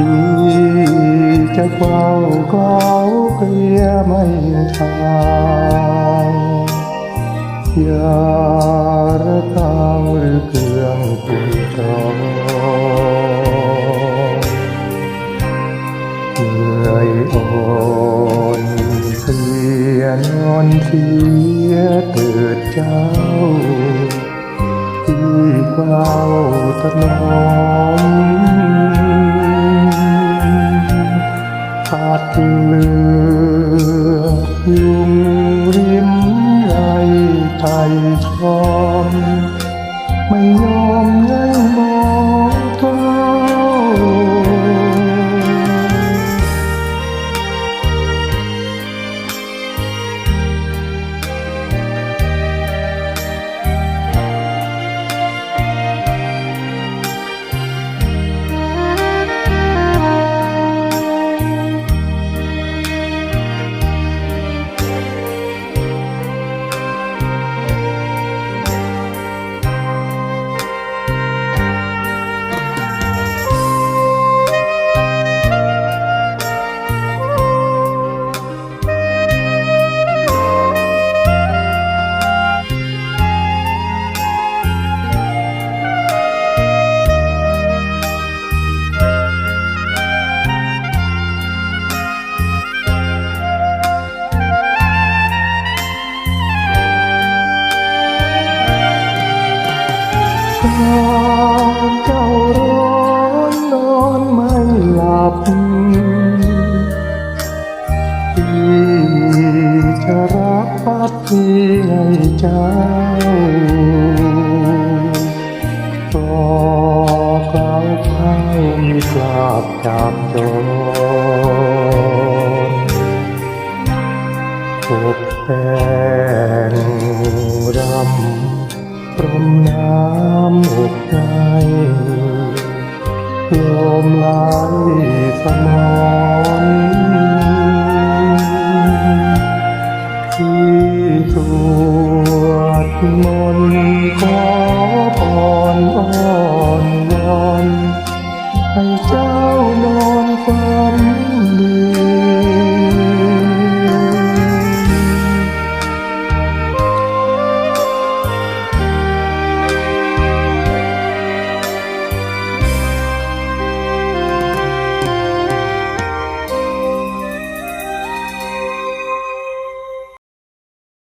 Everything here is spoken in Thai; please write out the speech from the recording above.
ที่จะเฝ้าเกลาเกลียไม่ทางยาระทางหรือเครื่องคุยตรองเหนื่อยอ่อนเพลียนอนเทียเกิดเจ้าที่เฝ้าถนอม ดเลือยุงริมไรไทยชอมไม่ยอม ตอนเจ้าร้อนนอนไม่หลับที่จะรักพัดที่ให้เจ้าก็กล่าวเข้ามีกลับจากจรพบแป้งรำ ปรมน้ำอกใจลมไหลสมอนที่สวดมนต์ขอพรอ้อ